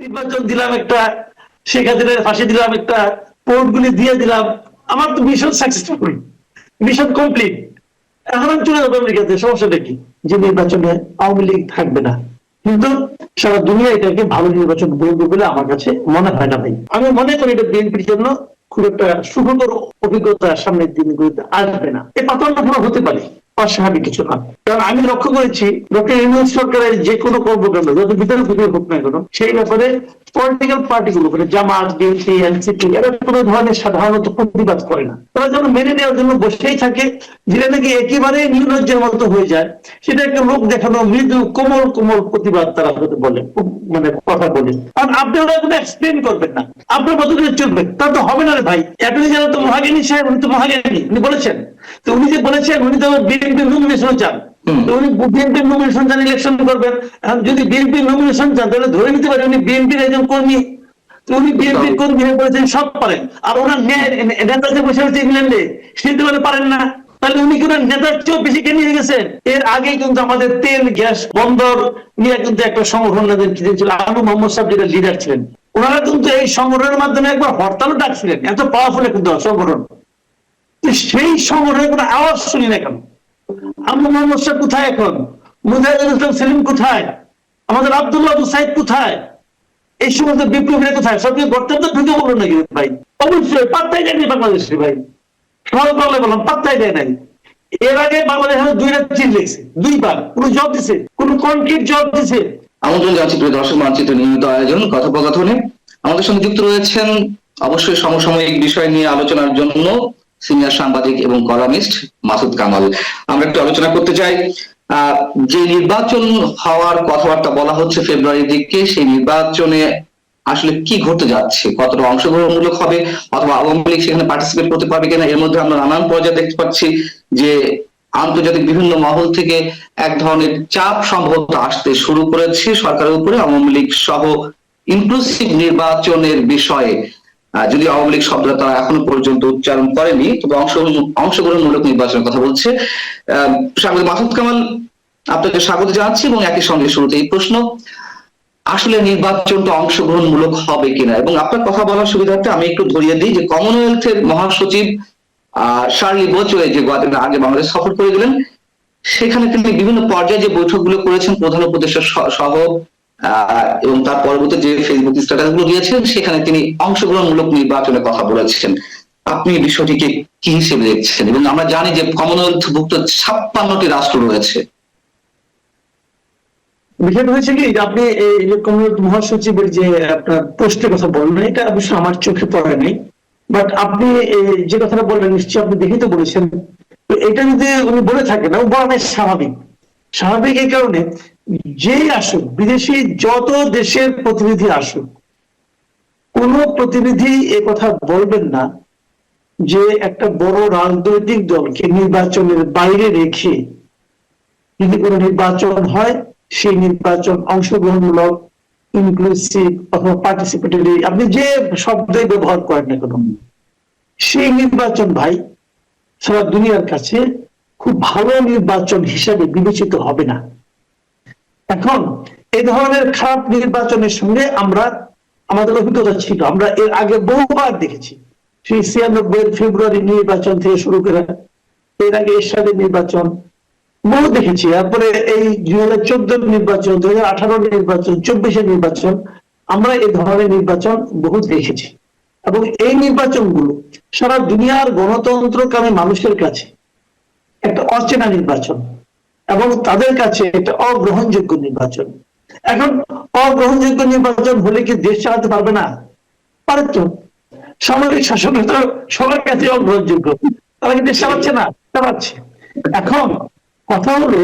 নির্বাচন দিলাম একটা, শেখ হাসিনার ফাঁসি দিলাম একটা পোর্টগুলি দিয়ে দিলাম। আমার তো মিশন সাকসেসফুল মিশন কমপ্লিট এখন আমি চলে যাব আমেরিকাতে, সমস্যাটা কি? যে নির্বাচনে আওয়ামী লীগ থাকবে না। কিন্তু সারা দুনিয়া এটাকে ভালো নির্বাচন বলবে বলে আমার কাছে মনে হয় না ভাই। আমি মনে করি এটা বিএনপির জন্য খুব একটা সুখকর অভিজ্ঞতা সামনের দিনগুলিতে আসবে না। এই পাতানো হতে পারে। অস্বাভাবিক কিছু না। কারণ আমি লক্ষ্য করেছি, ডক্টর ইউনুস সরকারের যে কোনো কর্মকাণ্ড, যত ভিতরে ভিতরে হোক না কেন, সেই ব্যাপারে পলিটিক্যাল পার্টিগুলো মানে জামাত বিএনপি এনসিপি এরা কোনো ধরনের সাধারণত প্রতিবাদ করে না। তারা যেন মেনে নেওয়ার জন্য বসেই থাকে, যেটা নাকি একেবারে নির্লজ্জের মতো হয়ে যায়, সেটা একটা লোক দেখানো, মৃদু, কোমল কোমল প্রতিবাদ তারা হতে বলে মানে কথা বলে। কারণ আপনি ওরা কোনো এক্সপ্লেন করবেন না। আপনার মতো চলবে। তা তো হবে না রে ভাই। অ্যাটর্নি জেনারেল তো মহাজ্ঞানী সাহেব, উনি তো মহাজ্ঞানী, উনি বলেছেন। তো উনি যে বলেছেন, উনি তো বিএনপি নমিনেশন চান তো উনি বিএনপির নমিনেশন চান ইলেকশন করবেন। এখন যদি বিএনপির নমিনেশন চান তাহলে ধরে নিতে পারেন উনি বিএনপির একজন কর্মী। উনি বিএনপির কর্মী হয়ে পড়েছেন সব পারেন। আর ওনার নে- নে- নেতা যে বসে আছে ইংল্যান্ডে সে তো পারেন না। তাহলে উনি কিন্তু নেতার চেয়েও বেশি গেছেন? এর আগে কিন্তু আমাদের তেল গ্যাস বন্দর নিয়ে কিন্তু একটা সংগঠন ছিল আনু মোহাম্মদ সাহেব যেটা লিডার ছিলেন। ওনারা কিন্তু এই সংগঠনের মাধ্যমে একবার হরতালও ডাকছিলেন। এত পাওয়ারফুল কিন্তু সংগঠন। সেই সংগঠনের কোনো আওয়াজ শুনি না কেন? আমরা মোহাম্মদ সাহেব কোথায় এখন? মুজাহিদুল ইসলাম সেলিম কোথায়? আমাদের আব্দুল্লাহ আবু সাইদ কোথায়? এই সমস্ত বিপ্লবীরা কোথায়? তো ঢুকে নাকি ভাই? অবশ্যই, পাত্তাই দেয়নি বাংলাদেশে ভাই। সহজ বাংলায় বললাম, পাত্তাই দেয় নাই। এর আগে বাংলাদেশ দুইবার। কোন জব দিছে, কোন কনক্রিট জব দিছে। আমন্ত্রণ জানাচ্ছি প্রিয় দর্শক, মানচিত্র নিয়মিত আয়োজন, কথোপকথনে। আমাদের সঙ্গে যুক্ত রয়েছেন অবশ্যই সমসাময়িক বিষয় নিয়ে আলোচনার জন্য সিনিয়র সাংবাদিক এবং কলামিস্ট মাসুদ কামাল। আমরা একটু আলোচনা করতে চাই যে নির্বাচন হওয়ার কথাবার্তা বলা হচ্ছে ফেব্রুয়ারির দিকে সেই নির্বাচনে আসলে কি ঘটতে যাচ্ছে? কতটা অংশগ্রহণমূলক হবে অথবা আওয়ামী লীগ সেখানে পার্টিসিপেট করতে পারবে কিনা? এর মধ্যে আমরা নানান পর্যায়ে দেখতে পাচ্ছি যে আন্তর্জাতিক বিভিন্ন মহল থেকে এক ধরনের চাপ সম্ভবত আসতে শুরু করেছে সরকারের উপরে। আওয়ামী লীগ সহ ইনক্লুসিভ নির্বাচনের বিষয়ে যদি আওয়ামী লীগ শব্দটা তারা এখনও পর্যন্ত উচ্চারণ করেনি তবে অংশগ্রহণ অংশগ্রহণমূলক নির্বাচনের কথা বলছে। আহ, মাসুদ কামাল আপনাকে স্বাগত জানাচ্ছি এবং একই সঙ্গে শুরুতে এই প্রশ্ন আসলে নির্বাচনটা অংশগ্রহণমূলক হবে কিনা? এবং আপনার কথা বলার সুবিধার্থে আমি একটু ধরিয়ে দিই যে কমনওয়েলথের মহাসচিব আহ শার্লি বোচওয়ে যে কয়েকদিন আগে বাংলাদেশ সফর করে গেলেন সেখানে তিনি বিভিন্ন পর্যায়ে যে বৈঠকগুলো করেছেন প্রধান উপদেষ্টা সহ এবং তার পরবর্তী যে ফেসবুক স্ট্যাটাসগুলো দিয়েছেন, সেখানে তিনি অংশগ্রহণমূলক নির্বাচনের কথা বলেছেন। আপনি বিষয়টিকে কি হিসেবে দেখছেন? এবং আমরা জানি যে কমনওয়েলথভুক্ত ছাপ্পান্নটি রাষ্ট্র রয়েছে। বিষয়টা হয়েছে কি আপনি এই কমিউনিটি মহাসচিবের যে আপনার পোস্টের কথা বললেন, এটা অবশ্য আমার চোখে পড়ে নাই। বাট আপনি যে কথাটা বললেন, নিশ্চয়ই আপনি দেখে তো বলেছেন। এটা যদি উনি বলে থাকেন এবং বলাটাই স্বাভাবিক। স্বাভাবিক এই কারণে যেই আসুক, বিদেশি যত দেশের প্রতিনিধি আসুক, কোন প্রতিনিধি এ কথা বলবেন না যে একটা বড় রাজনৈতিক দলকে নির্বাচনের বাইরে রেখে যদি কোনো নির্বাচন হয়, সেই নির্বাচন অংশগ্রহণমূলক ইনক্লুসিভ অথবা পার্টিসিপেটরি আপনি যে শব্দই ব্যবহার করেন না কেন, সেই নির্বাচন ভাই সারা দুনিয়ার কাছে খুব ভালো নির্বাচন হিসাবে বিবেচিত হবে না। এখন এই ধরনের খারাপ নির্বাচনের সঙ্গে আমরা আমাদের অভিজ্ঞতা ছিল। আমরা এর আগে বহুবার দেখেছি। সেই ছিয়ানব্বই ফেব্রুয়ারি নির্বাচন থেকে শুরু করে এর আগে এরশাদের নির্বাচন বহু দেখেছি। তারপরে এই দুই হাজার চোদ্দ নির্বাচন, দুই হাজার আঠারো নির্বাচন, চব্বিশের নির্বাচন আমরা এই ধরনের নির্বাচন বহু দেখেছি। এবং এই নির্বাচনগুলো সারা দুনিয়ার গণতন্ত্রকামী মানুষের কাছে একটা অচেনা নির্বাচন। এবং তাদের কাছে একটা অগ্রহণযোগ্য নির্বাচন। এখন অগ্রহণযোগ্য নির্বাচন হলে কি দেশ চালাতে পারবে না? পারে তো। সামরিক শাসন সবার কাছে অগ্রহণযোগ্য। তারা কি দেশ চালাচ্ছে না? চালাচ্ছে। এখন কথা হলো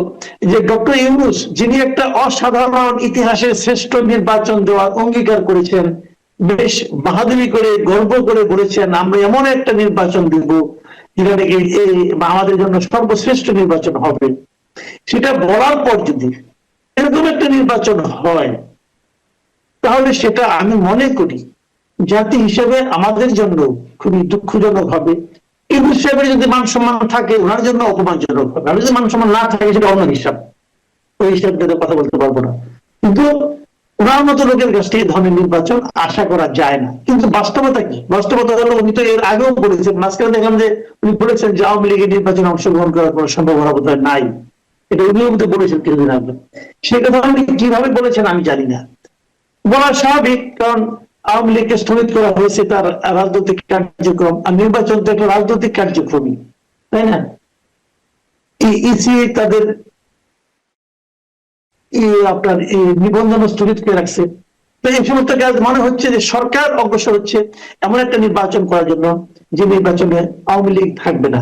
যে ডক্টর ইউনুস, যিনি একটা অসাধারণ ইতিহাসের শ্রেষ্ঠ নির্বাচন দেওয়ার অঙ্গীকার করেছেন, বেশ বাহাদুরি করে, গর্ব করে বলেছেন, আমরা এমন একটা নির্বাচন দিব যেখানে আমাদের জন্য সর্বশ্রেষ্ঠ নির্বাচন হবে। সেটা বলার পর যদি এরকম একটা নির্বাচন হয়, তাহলে সেটা আমি মনে করি জাতি হিসেবে আমাদের জন্য খুবই দুঃখজনক হবে। ইউনুস সাহেবের যদি মান সম্মান থাকে, ওনার জন্য অপমানজনক হবে। আর যদি মান সম্মান না থাকে, সেটা অন্য হিসাব। ওই হিসাব তো কথা বলতে পারব না। কিন্তু ওনার মতো লোকের কাছ থেকে ধরনের নির্বাচন আশা করা যায় না। কিন্তু বাস্তবতা কি? বাস্তবতা হলো উনি তো এর আগেও বলেছেন, মাঝখানে দেখলাম যে উনি বলেছেন যে আওয়ামী লীগের নির্বাচনে অংশগ্রহণ করার কোনো সম্ভাবনা বোধ নাই। এটা উনিও কিন্তু বলেছেন কিছুদিন আগে। সে কথা উনি কীভাবে বলেছেন আমি জানি না। বলা স্বাভাবিক, কারণ আওয়ামী লীগকে স্থগিত করা হয়েছে তার রাজনৈতিক কার্যক্রম আর নির্বাচন তো একটা রাজনৈতিক কার্যক্রমই, তাই না? ইসি তাদের আপনার নিবন্ধন স্থগিত করে রাখছে। তো এই সমস্ত কাজ মনে হচ্ছে যে সরকার অগ্রসর হচ্ছে এমন একটা নির্বাচন করার জন্য যে নির্বাচনে আওয়ামী লীগ থাকবে না।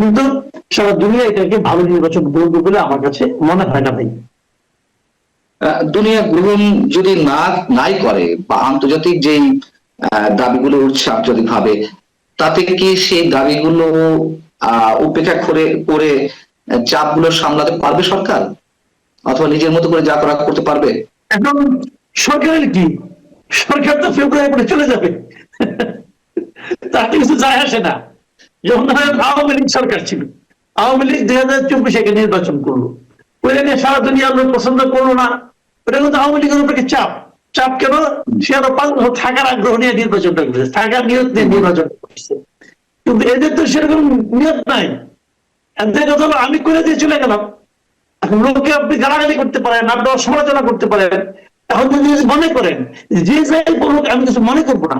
কিন্তু সারা দুনিয়া এটাকে ভালো নির্বাচন বলবে বলে আমার কাছে মনে হয় না ভাই। দুনিয়া গ্রহণ যদি না নাই করে বা আন্তর্জাতিক যেই দাবিগুলো উঠছে আন্তর্জাতিক ভাবে তাতে কি সেই দাবিগুলো উপেক্ষা করে করে চাপগুলো সামলাতে পারবে সরকার? অথবা নিজের মতো করে যা করা করতে পারবে? এখন সরকারের কি? সরকার তো ফেব্রুয়ারি চলে যাবে। তাতে কিছু যায় আসে না। যখন আওয়ামী লীগ সরকার ছিল, আওয়ামী লীগ দুই হাজার চব্বিশে নির্বাচন করল। সারা লোক পছন্দ করল না। ওটা কিন্তু আওয়ামী লীগের উপরে চাপ। চাপ কেন? সে আরও পাঁচ বছর থাকার আগ্রহ নিয়ে নির্বাচনটা করেছে, থাকার নিয়ে নির্বাচন কিন্তু এদের তো সেরকম নাই। এদের কথা আমি করে দিয়ে চলে গেলাম। এখন লোককে আপনি গালাগালি করতে পারেন আপনার সমালোচনা করতে পারেন। এখন যদি মনে করেন, যে যাই বলুক, আমি কিছু মনে করব না।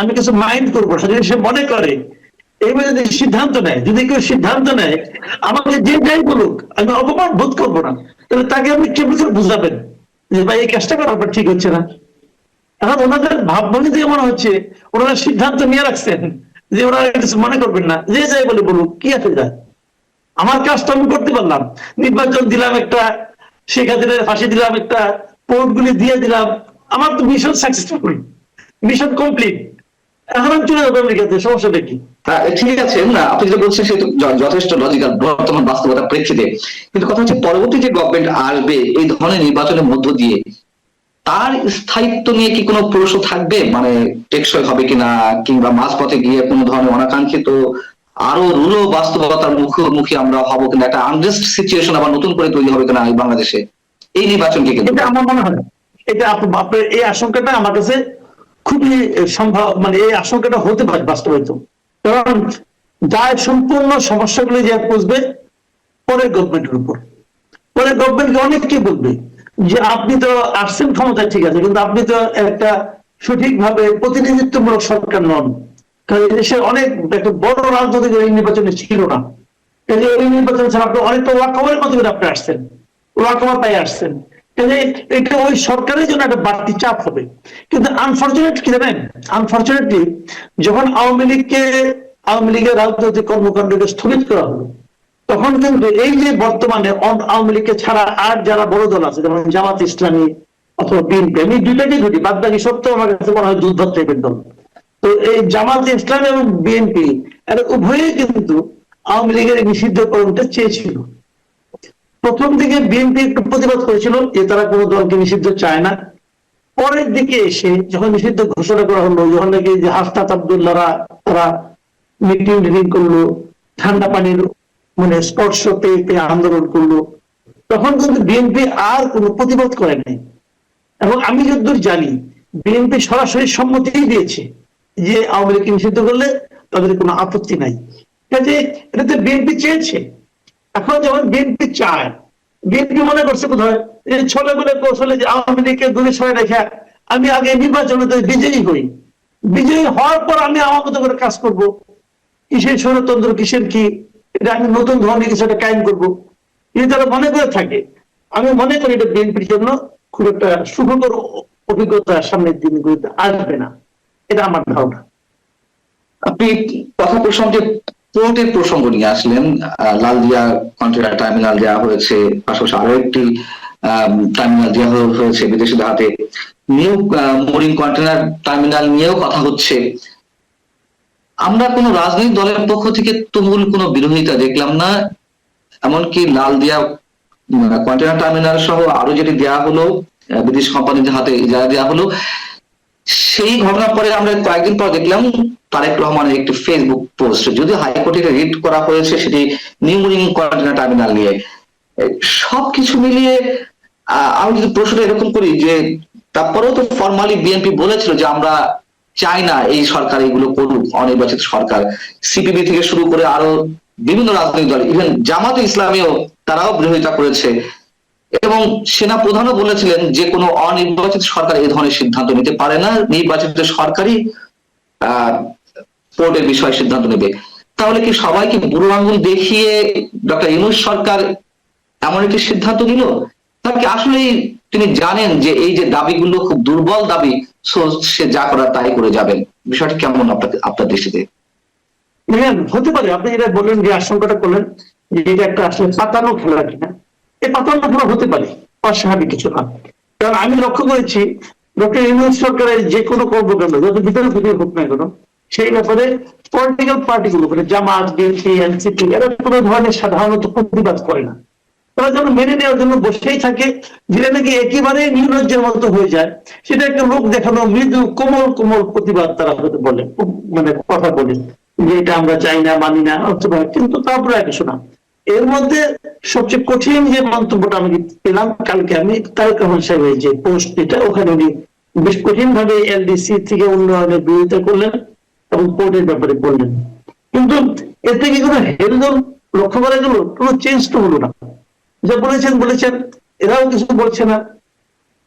আমি কিছু মাইন্ড করব না। যদি সে মনে করে এইভাবে যদি সিদ্ধান্ত নেয়, যদি কেউ সিদ্ধান্ত নেয়, আমাকে যে যাই বলুক, আমি অপমান বোধ করব না। তাহলে তাকে আপনি কেমন করে বুঝাবেন? যে ভাই, এই কাজটা করার পর ঠিক হচ্ছে না। এখন ওনাদের ভাবভঙ্গি থেকে মনে হচ্ছে, ওনারা সিদ্ধান্ত নিয়ে রাখছেন যে ওনারা কিছু মনে করবেন না। যে যাই বলে বলুক, কি আছে যায় আমার কাজটা আমি করতে পারলাম। নির্বাচন দিলাম একটা, শেখ হাসিনার ফাঁসি দিলাম একটা পোর্ট গুলি দিয়ে দিলাম। আমার তো মিশন সাকসেসফুল মিশন কমপ্লিট এখন আমি চলে যাব আমেরিকাতে সমস্যাটা কি? ঠিক আছে না আপনি যেটা বলছেন সেটা যথেষ্ট লজিক্যাল বর্তমান বাস্তবতার প্রেক্ষিতে। কিন্তু কথা হচ্ছে পরবর্তী যে গভর্নমেন্ট আসবে এই ধরনের নির্বাচনের মধ্য দিয়ে তার স্থায়িত্ব নিয়ে কি কোনো প্রশ্ন থাকবে? মানে টেকসই হবে কিনা কিংবা মাঝপথে গিয়ে কোনো ধরনের অনাকাঙ্ক্ষিত আরও রুলো বাস্তবতার মুখোমুখি আমরা হব কিনা একটা আনরেস্ট সিচুয়েশন আবার নতুন করে তৈরি হবে কিনা এই বাংলাদেশে? এই নির্বাচনকে কিন্তু আমার মনে হয় এটা আপ- আপনার এই আশঙ্কাটা আমার কাছে খুবই সম্ভব মানে এই আশঙ্কাটা হতে পারে বাস্তবায়িত। কারণ দায় সম্পূর্ণ সমস্যাগুলি যে বুঝবে পরের গভর্নমেন্টের উপর। পরে গভর্নমেন্টকে অনেককে বলবে যে আপনি তো আসছেন ক্ষমতায়, ঠিক আছে, কিন্তু আপনি তো একটা সঠিকভাবে প্রতিনিধিত্বমূলক সরকার নন। কারণ এই দেশে অনেক, একটা বড় রাজনৈতিক এই নির্বাচনে ছিল না। এই নির্বাচন ছাড়া আপনি অনেকটা ওয়াকওয়ারের মতো আপনি আসছেন ওয়াকওয়া পাই আসছেন। এটা ওই সরকারের জন্য একটা বাড়তি চাপ হবে। কিন্তু আনফর্চুনেট কি জানেন? আনফর্চুনেটলি যখন আওয়ামী লীগকে, আওয়ামী লীগের রাজনৈতিক কর্মকাণ্ডকে স্থগিত করা হলো, তখন কিন্তু এই যে বর্তমানে আওয়ামী লীগকে ছাড়া আর যারা বড় দল আছে, যেমন জামাত ইসলামী অথবা বিএনপি আমি দুইটাকে দুটি বাদ বাকি তো আমার কাছে মনে হয় দুর্ধর টাইপের দল। তো এই জামাত ইসলাম এবং বিএনপি এরা উভয়ই কিন্তু আওয়ামী লীগের নিষিদ্ধকরণটা চেয়েছিল। প্রথম দিকে বিএনপি একটু প্রতিবাদ করেছিল যে তারা কোনো দলকে নিষিদ্ধ চায় না। পরের দিকে এসে যখন নিষিদ্ধ ঘোষণা করা হলো, যখন নাকি যে হাসনাত আবদুল্লাহরা তারা মিটিং টিটিং করল, ঠান্ডা পানির মানে স্পর্শ পেয়ে পেয়ে আন্দোলন করল, তখন কিন্তু বিএনপি আর কোনো প্রতিবাদ করে নাই। এবং আমি যতদূর জানি বিএনপি সরাসরি সম্মতি দিয়েছে যে আওয়ামী লীগকে নিষিদ্ধ করলে তাদের কোনো আপত্তি নাই। কাজে এটাতে বিএনপি চেয়েছে। এখন যেমন বিএনপি চায়, বিএনপি মনে করছে কোথায় এই ছোলে বলে কৌশলে যে আওয়ামী লীগকে দূরে সরে রেখে আমি আগে নির্বাচনে বিজয়ী হই। বিজয়ী হওয়ার পর আমি আমার মতো করে কাজ করব। কিসের ষড়যন্ত্র, কিসের কি? এটা আমি নতুন ধরনের কিছু একটা কায়েম করব। যদি তারা মনে করে থাকে। আমি মনে করি এটা বিএনপির জন্য খুব একটা সুখকর অভিজ্ঞতা সামনের দিনগুলিতে আসবে না। এটা আমার ধারণা। আপনি কথা প্রসঙ্গে পোর্টের প্রসঙ্গ নিয়ে আসলেন লালদিয়া কন্টেনার টার্মিনাল দেওয়া হয়েছে, পাশাপাশি আরও একটি টার্মিনাল দেওয়া হয়েছে বিদেশিদের হাতে নিউ মোরিং কন্টেনার টার্মিনাল নিয়েও কথা হচ্ছে। আমরা কোনো রাজনৈতিক দলের পক্ষ থেকে তুমুল কোনো বিরোধিতা দেখলাম না, এমনকি লালদিয়া কন্টেনার টার্মিনাল সহ আরও যেটি দেওয়া হলো বিদেশ বিদেশি কোম্পানিদের হাতে ইজারা দেওয়া হলো, সেই ঘটনার পরে আমরা কয়েকদিন পর দেখলাম তারেক রহমানের একটি ফেসবুক পোস্ট যদি হাইকোর্টে রিড করা হয়েছে সেটি নিউমরিং কন্টেনার টার্মিনাল নিয়ে। সবকিছু মিলিয়ে আমি যদি প্রশ্নটা এরকম করি যে, তারপরেও তো ফর্মালি বিএনপি বলেছিল যে আমরা চাই না এই সরকার এগুলো করুক, অনির্বাচিত সরকার। সিপিবি থেকে শুরু করে আরও বিভিন্ন রাজনৈতিক দল ইভেন জামাতে ইসলামীও তারাও বিরোধিতা করেছে। এবং সেনা প্রধানও বলেছিলেন যে কোনো অনির্বাচিত সরকার এই ধরনের সিদ্ধান্ত নিতে পারে না। নির্বাচিত সরকারই কোর্টের বিষয়ে সিদ্ধান্ত নেবে। তাহলে কি সবাইকে বুড়ো আঙ্গুল দেখিয়ে ডক্টর ইউনুস সরকার এমন একটি সিদ্ধান্ত নিল? তাকে আসলেই তিনি জানেন যে এই যে দাবিগুলো খুব দুর্বল দাবি, সে যা করার তাই করে যাবেন? বিষয়টা কেমন আপনার দৃষ্টিতে? হ্যাঁ হতে পারে আপনি যেটা বললেন যে আশঙ্কাটা করলেন যে এটা একটা আসলে পাতানো খেলা কিনা। এই পাতানো খেলা হতে পারে, অস্বাভাবিক কিছু না। কারণ আমি লক্ষ্য করেছি, ডক্টর ইউনুস সরকারের যে কোনো কর্মকাণ্ড, যত ভিতরে ভিতরে হোক না কেন সেই ব্যাপারে পলিটিক্যাল পার্টিগুলো মানে জামাত, বিএনপি, এনসিপি, এরা কোনো ধরনের সাধারণত প্রতিবাদ করে না। তারা যেন মেনে নেওয়ার জন্য বসেই থাকে, যেটা নাকি একেবারে নির্লজ্জের মতো হয়ে যায়, সেটা একটা লোক দেখানো, মৃদু, কোমল কোমল প্রতিবাদ তারা হতে বলে মানে কথা বলে, যে এটা আমরা চাই না, মানি না, অথবা কিন্তু তারপরে আর কিছু না। এর মধ্যে সবচেয়ে কঠিন যে মন্তব্যটা আমি পেলাম কালকে, আমি তারেক রহমান সাহেবের যে পোস্ট এটা ওখানে উনি বেশ কঠিন ভাবে এলডিসি থেকে উন্নয়নের বিরোধিতা করলেন। কোর্টের ব্যাপারে বললেন। কিন্তু এতে কি কোনো হেলদোল লক্ষ্য করা গেল কোনো চেঞ্জ তো হলো না। যা বলেছেন বলেছেন, এরাও কিছু বলছে না।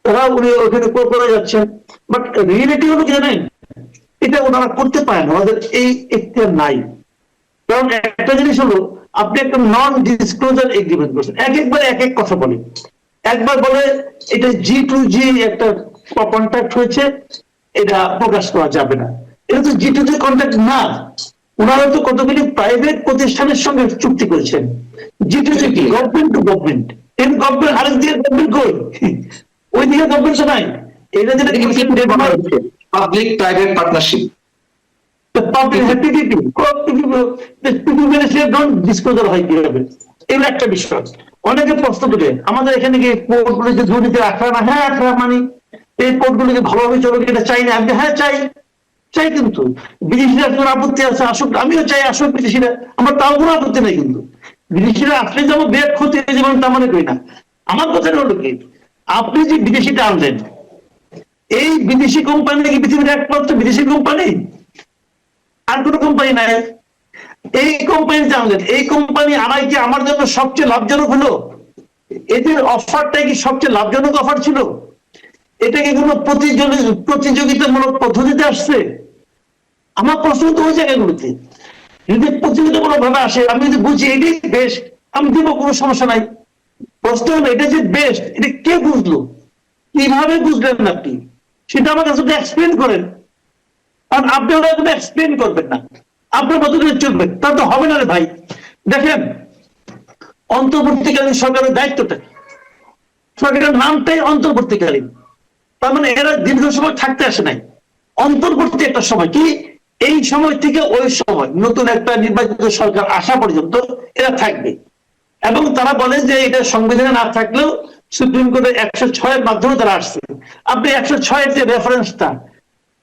ওরাও উনি ওখানে করে যাচ্ছেন। বাট রিয়েলিটি হলো কি জানেন? এটা ওনারা করতে পারেন আমাদের এই এখতিয়ার নাই। কারণ একটা জিনিস হলো, আপনি একটা নন ডিসক্লোজার এগ্রিমেন্ট করছেন। এক একবার এক এক কথা বলে। একবার বলে এটা জি টু জি একটা কন্ট্রাক্ট হয়েছে, এটা প্রকাশ করা যাবে না। এটা তো জি টু কন্ট্রাক্ট না। ওনারা তো কতগুলি প্রাইভেট প্রতিষ্ঠানের সঙ্গে চুক্তি করেছেন। জি টু কি? গভর্নমেন্ট টু গভর্নমেন্ট এর গভর্নমেন্ট আরেক দিকে গভর্নমেন্ট কই? ওই দিকে গভর্নমেন্ট নাই। এটা যেটা public private partnership The public has PPP. The people ministry don't disclosure হয় কীভাবে? এগুলো একটা বিষয়। অনেকে প্রশ্ন করে আমাদের এখানে কি পোর্টগুলো যে দুর্নীতি আখড়া না? হ্যাঁ আখড়া মানি। এই পোর্টগুলোকে ভালোভাবে চলবে এটা চাই না। আমি হ্যাঁ চাই। চাই কিন্তু। বিদেশিরা তোর আপত্তি আছে, আসুক। আমিও চাই আসুক বিদেশিরা। আমার তাও কোনো আপত্তি নাই কিন্তু। বিদেশিরা আসলে যেমন বিরাট ক্ষতি হয়ে যাবেন তা মনে করি না। আমার কথা হলো কি? আপনি যে বিদেশিটা আনলেন, এই বিদেশি কোম্পানি নাকি পৃথিবীর একমাত্র বিদেশি কোম্পানি? আর কোনো কোম্পানি নাই। এই কোম্পানি জানলেন এই কোম্পানি আনাই কি আমার জন্য সবচেয়ে লাভজনক হলো? এদের অফারটাই কি সবচেয়ে লাভজনক অফার ছিল? এটা কি কোনো প্রতিযোগি- প্রতিযোগিতামূলক পদ্ধতিতে আসছে? আমার প্রশ্ন তো ওই জায়গাগুলোতে। যদি প্রতিযোগিতামূলক ভাবে আসে, আমি যদি বুঝি এটাই বেস্ট আমি দিব, কোনো সমস্যা নাই। প্রশ্ন হলো, এটা যে বেস্ট এটা কে বুঝলো? কীভাবে বুঝলেন আপনি? সেটা আমার কাছে এক্সপ্লেন করেন। কারণ আপনি ওরা কোনো এক্সপ্লেন করবেন না। আপনার মতো করে চলবে। তা তো হবে না রে ভাই। দেখেন, অন্তর্বর্তীকালীন সরকারের দায়িত্বটা? সরকারের নামটাই অন্তর্বর্তীকালীন। তার মানে এরা দীর্ঘ সময় থাকতে আসে নাই। অন্তর্বর্তী একটা সময়। কি? এই সময় থেকে ওই সময় নতুন একটা নির্বাচিত সরকার আসা পর্যন্ত এরা থাকবে। এবং তারা বলে যে এটা সংবিধানে না থাকলেও সুপ্রিম কোর্টের একশো ছয়ের মাধ্যমে তারা আসছে। আপনি একশো ছয়ের যে রেফারেন্সটা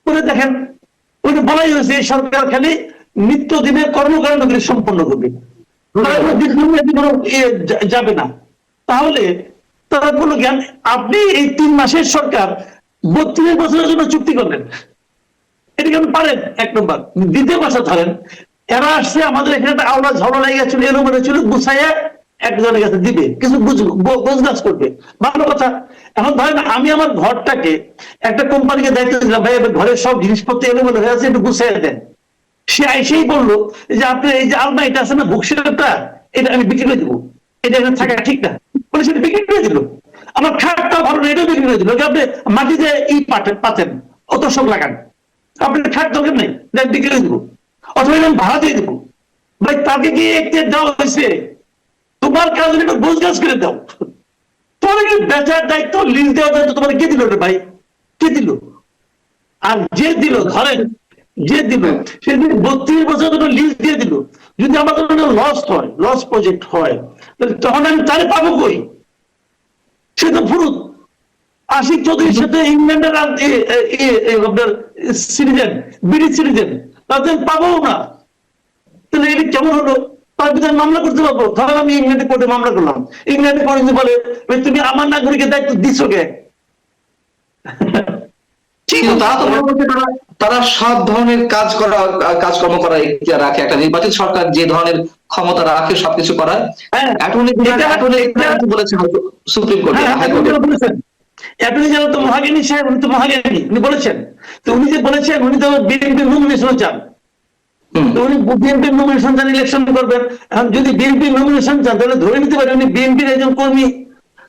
করে দেখেন, ওটা বলাই হয়েছে এই সরকার খালি নিত্যদিনের কর্মকাণ্ডগুলি সম্পন্ন করবে। যা- যাবে না। তাহলে তারা বলল আপনি এই তিন মাসের সরকার বত্রিশ বছরের জন্য চুক্তি করলেন। এটা কেন পারেন, এক নম্বর। দ্বিতীয় কথা ধরেন, এরা আসছে, আমাদের এখানে একটা আওলা ঝাওলা লেগে গেছিল, এলোমেলো ছিল, গুছাইয়া একজনের কাছে দিবে। কিছু বুঝব গোছ গাছ করবে। ভালো কথা। এখন ধরেন, আমি আমার ঘরটাকে একটা কোম্পানিকে দায়িত্ব দিলাম, ভাই ঘরের সব জিনিসপত্র এলোমেলো হয়ে আছে, একটু গুছাইয়া দেন। সে এসেই বলল যে, আপনি এই যে আলমারিটা আছে না বুকশেলটা এটা আমি বিক্রি করে দেবো। এটা এখানে থাকা ঠিক না। বলে সেটা বিক্রি করে আমার খাটটা ভালো না এটাও বিক্রি করে দিল আপনি মাটিতে ই পাতেন, অত সব লাগান। আপনি খাট দরকার নেই বিক্রি করে দেবো। অথবা এটা আমি ভাড়া দিয়ে দেবো। ভাই, তাকে কি একটু দেওয়া হয়েছে। তোমার কাজ একটু গোছ করে দাও। তোমার বেচার দায়িত্ব লিজ দেওয়ার দায়িত্ব তোমার কে দিল রে ভাই? কে দিল? আর যে দিল, ধরেন, যে দিল, সে বত্রিশ বছর লিজ দিয়ে দিল, যদি আমার লস হয় লস প্রজেক্ট হয় তখন আমি তারে পাবো কই? সে তো ফুরুত আশিক চৌধুরীর সাথে ইংল্যান্ডের আপনার সিটিজেন ব্রিটিশ সিটিজেন তাদের পাবো না। তাহলে এটা কেমন হলো? তার বিধান মামলা করতে পারব? ধরেন আমি ইংল্যান্ডে কোর্টে মামলা করলাম। ইংল্যান্ডে কোর্টে যদি বলে তুমি আমার নাগরিকের দায়িত্ব দিছো কে? তারা তো তারা তারা সব ধরনের কাজ করা কাজকর্ম করার ইখতিয়ার রাখে। একটা নির্বাচিত সরকার যে ধরনের ক্ষমতা রাখে সবকিছু করার। হ্যাঁ। অ্যাটর্নি এটা- বলেছে সুপ্রিম কোর্টে হ্যাঁ, অ্যাটর্নি জেনারেল তো সাহেব উনি তো মহাজ্ঞানী উনি বলেছেন। তো উনি যে বলেছেন উনি তো বিএনপি নমিনেশন চান। তো উনি বিএনপি নমিনেশন চান ইলেকশন করবেন। এখন যদি বিএনপি নমিনেশন চান তাহলে ধরে নিতে পারেন উনি বিএনপির একজন কর্মী।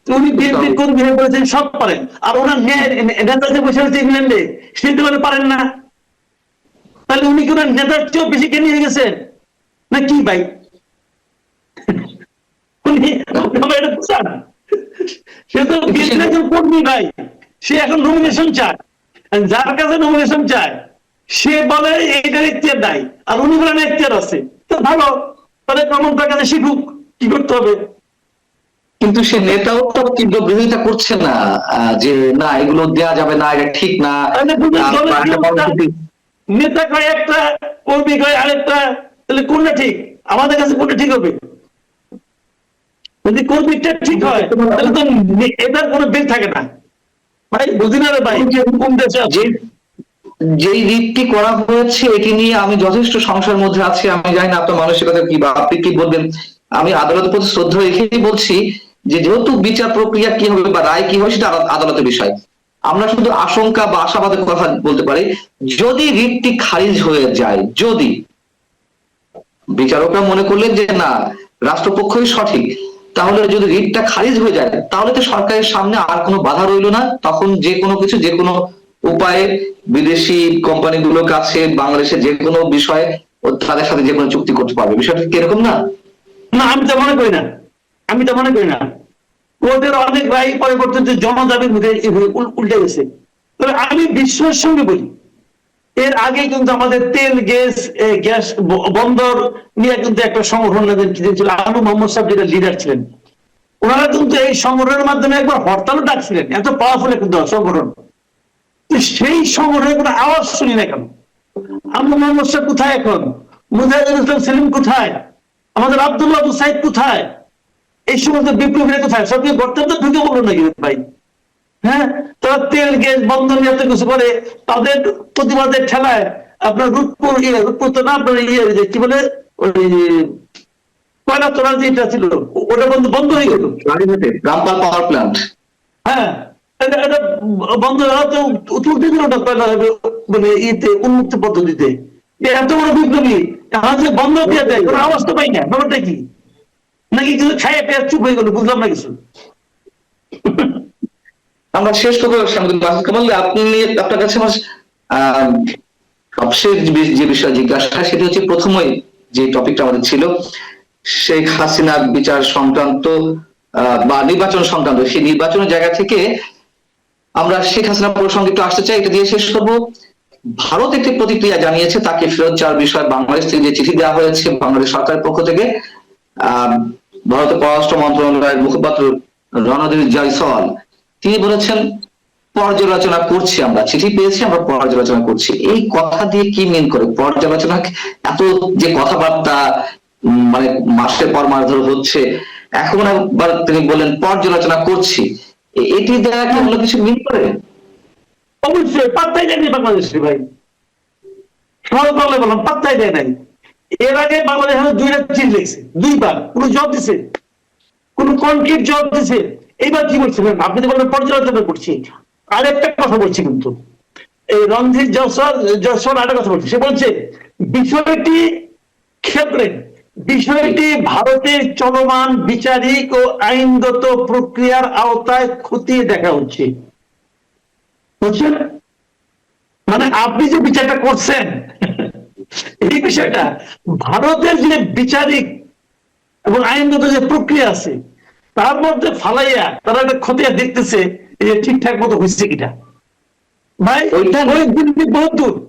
উনি বিএনপির কর্মী হয়ে বলেছেন সব পারেন। আর ওনার নেতা যে বসে আছে ইংল্যান্ডে সে তো পারেন না। তাহলে উনি কি ওনার নেতার চেয়েও বেশি হয়ে গেছেন? না কি ভাই? উনি এটা বুঝান সে তো একজন কর্মী ভাই। সে এখন নমিনেশন চায়। যার কাছে নমিনেশন চায় সে বলে এইটার নাই। আর উনি বলেন আছে। তো ভালো তাহলে কাছে শিখুক কি করতে হবে? কিন্তু সে নেতাও তো তীব্র বিরোধিতা করছে না যে না এগুলো দেয়া যাবে না এটা ঠিক না। নেতা কয় একটা কর্মী কয় আরেকটা তাহলে কোনটা ঠিক? আমাদের কাছে কোনটা ঠিক হবে? যদি ঠিক হয় তাহলে তো এটার কোনো বিল থাকে না। ভাই বুঝি না রে ভাই? কোন দেশে আছে? যেই রিটটি করা হয়েছে এটি নিয়ে আমি যথেষ্ট সংশয়ের মধ্যে আছি। আমি জানি না আপনার মানসিকতা কি বা আপনি কি বলবেন। আমি আদালতের প্রতি শ্রদ্ধা রেখেই বলছি যে যেহেতু বিচার প্রক্রিয়া কি হবে বা রায় কি হবে সেটা আদালতের বিষয়। আমরা শুধু আশঙ্কা বা আশাবাদের কথা বলতে পারি। যদি রিটটি খারিজ হয়ে যায় যদি বিচারকরা মনে করলেন যে না রাষ্ট্রপক্ষই সঠিক তাহলে যদি রিটটা খারিজ হয়ে যায়, তাহলে তো সরকারের সামনে আর কোনো বাধা রইল না। তখন যে কোনো কিছু, যে কোনো উপায়ে বিদেশি কোম্পানিগুলোর কাছে বাংলাদেশের যে কোনো বিষয়ে তাদের সাথে যে কোনো চুক্তি করতে পারবে। বিষয়টা কি এরকম না? না, আমি তো মনে করি না। আমি তো মনে করি না। ওদের অনেক রায় পরিবর্তন জনদাবির মুখে এভাবে উল- উল্টে গেছে। তবে আমি বিশ্বের সঙ্গে বলি এর আগে কিন্তু আমাদের তেল, গ্যাস গ্যাস বন্দর নিয়ে কিন্তু একটা সংগঠন ছিল আনু মোহাম্মদ সাহেব যেটা লিডার ছিলেন। ওনারা কিন্তু এই সংগঠনের মাধ্যমে একবার হরতালও ডাকছিলেন এত পাওয়ারফুল কিন্তু সংগঠন। তো সেই সংগঠনের কোনো আওয়াজ শুনি না কেন? আনু মোহাম্মদ সাহেব কোথায় এখন? মুজাহিদুল ইসলাম সেলিম কোথায়? আমাদের আব্দুল্লাহ আবু কোথায়? এই সমস্ত বিপ্লবীরা কোথায়? সব কি গর্তের তো ঢুকে বলল নাকি ভাই? হ্যাঁ? তারা তেল গ্যাস বন্ধ নিয়ে এত কিছু করে তাদের প্রতিবাদের ঠেলায় আপনার রূপপুর ইয়ে রূপপুর তো না আপনার ইয়ে কি বলে ওই কয়লা তোলার যেটা ছিল ওটা বন্ধ বন্ধ হয়ে গেল। Rampal power plant. হ্যাঁ এটা বন্ধ হয়তো তুলতে দিল ওটা কয়লা মানে ইতে উন্মুক্ত পদ্ধতিতে। এত বড় বিপ্লবী যে বন্ধ দিয়ে দেয় কোনো আওয়াজ তো পাই না ব্যাপারটা কি? নাকি কিছু খাইয়ে পেয়ে চুপ হয়ে গেল বুঝলাম না কিছু। আমরা শেষ করব কামাল আপনি আপনার কাছে আমার যে- বিষয় জিজ্ঞাসা সেটি হচ্ছে প্রথমেই যে টপিকটা আমাদের ছিল, শেখ হাসিনার বিচার সংক্রান্ত বা নির্বাচন সংক্রান্ত, সেই নির্বাচনের জায়গা থেকে আমরা শেখ হাসিনা প্রসঙ্গে একটু আসতে চাই, এটা দিয়ে শেষ করব। ভারত একটি প্রতিক্রিয়া জানিয়েছে, তাকে ফেরত যাওয়ার বিষয়ে বাংলাদেশ থেকে যে চিঠি দেওয়া হয়েছে, বাংলাদেশ সরকারের পক্ষ থেকে, আহ, ভারতের পররাষ্ট্র মন্ত্রণালয়ের মুখপাত্র রণদীপ জয়সওয়াল তিনি বলেছেন, পর্যালোচনা করছি আমরা, চিঠি পেয়েছি, আমরা পর্যালোচনা করছি। এই কথা দিয়ে কি মিন করে? পর্যালোচনা এত যে কথাবার্তা মানে মাসের পর মাস ধরে হচ্ছে, এখন একবার তিনি বললেন, পর্যালোচনা করছি। এটি দ্বারা কি কিছু মিন করে? অবশ্যই, পাত্তাই দেয়নি বাংলাদেশে ভাই। সহজ বাংলা বললাম, পাত্তাই দেয় নাই। এর আগে বাংলাদেশ দুইটা চিঠি লিখছে, দুইবার। কোন জব দিছে, কোন কনক্রিট জব দিছে। এইবার কি বলছিলেন আপনি তো পর্যালোচনা করছি। আরেকটা কথা বলছি কিন্তু। এই রণধীর যশোর যশোর আরেকটা কথা বলছি। সে বলছে, বিষয়টি ক্ষেত্রে, বিষয়টি ভারতের চলমান বিচারিক ও আইনগত প্রক্রিয়ার আওতায় খতিয়ে দেখা হচ্ছে বুঝছেন? মানে আপনি যে বিচারটা করছেন, এই বিষয়টা ভারতের যে বিচারিক এবং আইনগত যে প্রক্রিয়া আছে তার মধ্যে ফালাইয়া তারা একটা খতিয়া দেখতেছে এই যে ঠিকঠাক মতো হচ্ছে কিনা। ভাই ওইটা- ওই দিল্লি বহুত দূর।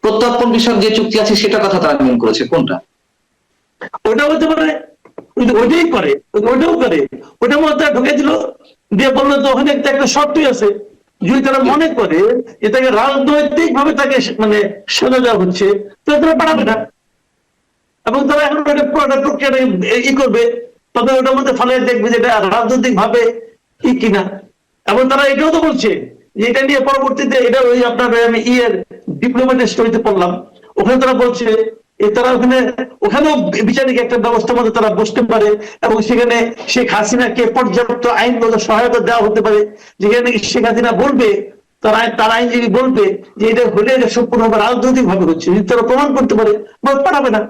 প্রত্যর্পণ- বিষয়ক যে চুক্তি আছে সেটা কথা তারা মিন করেছে। কোনটা? ওটা হতে পারে ওইটাই করে ওইটাও করে। ওটার মধ্যে ঢুকে দিল দিয়ে বলল তো ওখানে একটা শর্তই আছে। যদি তারা মনে করে যে তাকে রাজনৈতিক ভাবে তাকে মানে সাজা দেওয়া হচ্ছে তো তারা পাঠাবে না। এবং তারা এখন ওটা পুরোটা প্রক্রিয়াটা ই করবে, তবে ওটার মধ্যে ফলে দেখবে যেটা রাজনৈতিক ভাবে কি কিনা। এবং তারা এটাও তো বলছে যে এটা নিয়ে পরবর্তীতে এটা ওই আপনার আমি ইয়ের ডিপ্লোমেটের স্টোরিতে পড়লাম ওখানে তারা বলছে তারা ওখানে, ওখানেও বিচারিক একটা ব্যবস্থার মধ্যে তারা বসতে পারে এবং সেখানে শেখ হাসিনাকে পর্যাপ্ত আইনগত সহায়তা দেওয়া হতে পারে। যেখানে শেখ হাসিনা বলবে, তারা তার আইনজীবী বলবে যে এটা হলে এটা সম্পূর্ণভাবে রাজনৈতিক ভাবে হচ্ছে। যদি তারা প্রমাণ করতে পারে বল পাঠাবে না।